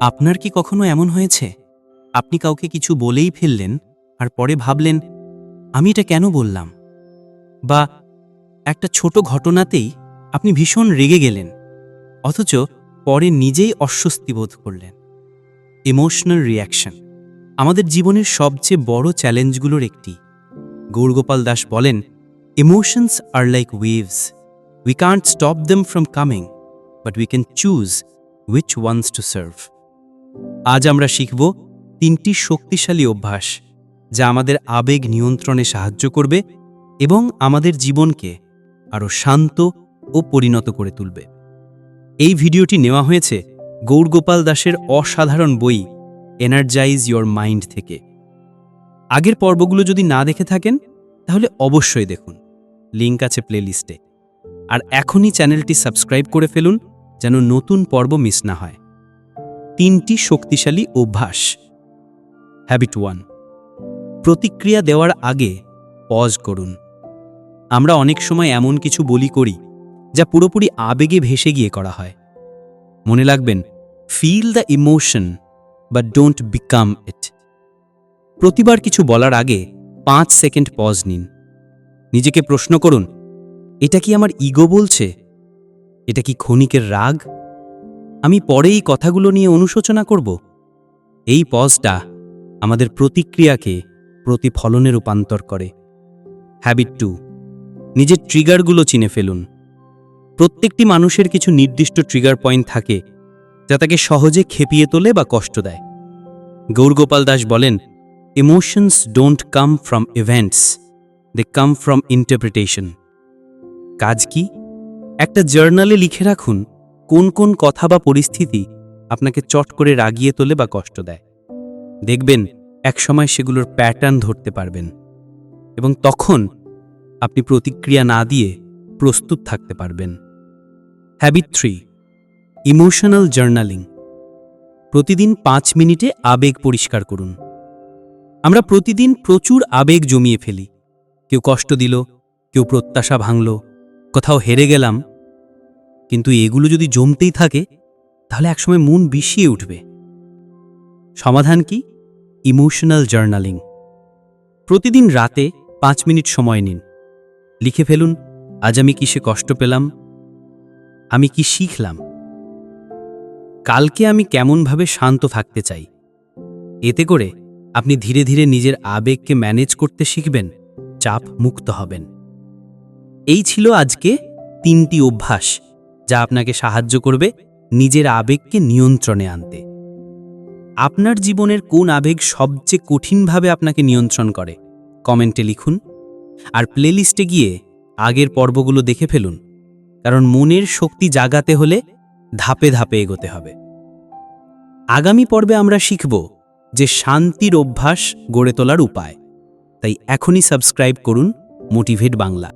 আপনার কি কখনো এমন হয়েছে? আপনি কাউকে কিছু বলেই ফেললেন আর পরে ভাবলেন, আমি এটা কেন বললাম? বা, একটা ছোট ঘটনাতেই আপনি ভীষণ রেগে গেলেন, অথচ পরে নিজেই অস্বস্তি বোধ করলেন। ইমোশনাল রিয়াকশন আমাদের জীবনের সবচেয়ে বড় চ্যালেঞ্জগুলোর একটি। গৌরগোপাল দাস বলেন emotions are like waves we can't stop them from coming but we can choose which ones to serve আজ আমরা শিখব তিনটি শক্তিশালী অভ্যাস, যা আমাদের আবেগ নিয়ন্ত্রণে সাহায্য করবে এবং আমাদের জীবনকে আরও শান্ত ও পরিণত করে তুলবে। এই ভিডিওটি নেওয়া হয়েছে গৌরগোপাল দাসের অসাধারণ বই এনার্জাইজ ইয়োর মাইন্ড থেকে। আগের পর্বগুলো যদি না দেখে থাকেন, তাহলে অবশ্যই দেখুন। লিঙ্ক আছে প্লেলিস্টে। আর এখনই চ্যানেলটি সাবস্ক্রাইব করে ফেলুন, যেন নতুন পর্ব মিস না হয়। তিনটি শক্তিশালী অভ্যাস। হ্যাবিট ওয়ান প্রতিক্রিয়া দেওয়ার আগে পজ করুন। আমরা অনেক সময় এমন কিছু বলি করি, যা পুরোপুরি আবেগে ভেসে গিয়ে করা হয়। মনে লাগবেন ফিল দ্য ইমোশন বা ডোন্ট বিকাম ইট প্রতিবার কিছু বলার আগে পাঁচ সেকেন্ড পজ নিন। নিজেকে প্রশ্ন করুন, এটা কি আমার ইগো বলছে? এটা কি ক্ষণিকের রাগ? আমি পরে এই কথাগুলো নিয়ে অনুশোচনা করব। এই পজটা আমাদের প্রতিক্রিয়াকে প্রতিফলনে রূপান্তর করে। হ্যাবিট টু নিজের ট্রিগারগুলো চিনে ফেলুন। প্রত্যেকটি মানুষের কিছু নির্দিষ্ট ট্রিগার পয়েন্ট থাকে যা তাকে সহজে খেপিয়ে তোলে বা কষ্ট দেয়। গৌরগোপাল দাস বলেন emotions don't come from events they come from interpretation কাজ কি? একটা জার্নালে লিখে রাখুন কোন কোন কথা বা পরিস্থিতি আপনাকে চট করে রাগিয়ে তোলে বা কষ্ট দেয়। দেখবেন একসময় সেগুলোর প্যাটার্ন ধরতে পারবেন এবং তখন আপনি প্রতিক্রিয়া না দিয়ে প্রস্তুত থাকতে পারবেন। হ্যাবিট থ্রি ইমোশনাল জার্নালিং প্রতিদিন পাঁচ মিনিটে আবেগ পরিষ্কার করুন। আমরা প্রতিদিন প্রচুর আবেগ জমিয়ে ফেলি। কেউ কষ্ট দিল, কেউ প্রত্যাশা ভাঙল, কোথাও হেরে গেলাম কিন্তু এগুলো যদি জমতেই থাকে, তাহলে একসময় মন বিষিয়ে উঠবে। সমাধান কি? Emotional journaling. প্রতিদিন রাতে পাঁচ মিনিট সময় নিন। লিখে ফেলুন, আজ আমি কিসে কষ্ট পেলাম? আমি কি শিখলাম? কালকে আমি কেমনভাবে শান্ত থাকতে চাই? এতে করে আপনি ধীরে ধীরে নিজের আবেগকে ম্যানেজ করতে শিখবেন, চাপ মুক্ত হবেন। এই ছিল আজকে তিনটি অভ্যাস। যা আপনাকে সাহায্য করবে নিজের আবেগকে নিয়ন্ত্রণে আনতে। আপনার জীবনের কোন আবেগ সবচেয়ে কঠিনভাবে আপনাকে নিয়ন্ত্রণ করে, কমেন্টে লিখুন। আর প্লেলিস্টে গিয়ে আগের পর্বগুলো দেখে ফেলুন, কারণ মনের শক্তি জাগাতে হলে ধাপে ধাপে এগোতে হবে। আগামী পর্বে আমরা শিখব যে শান্তির অভ্যাস গড়ে তোলার উপায়। তাই এখনই সাবস্ক্রাইব করুন মোটিভেট বাংলা।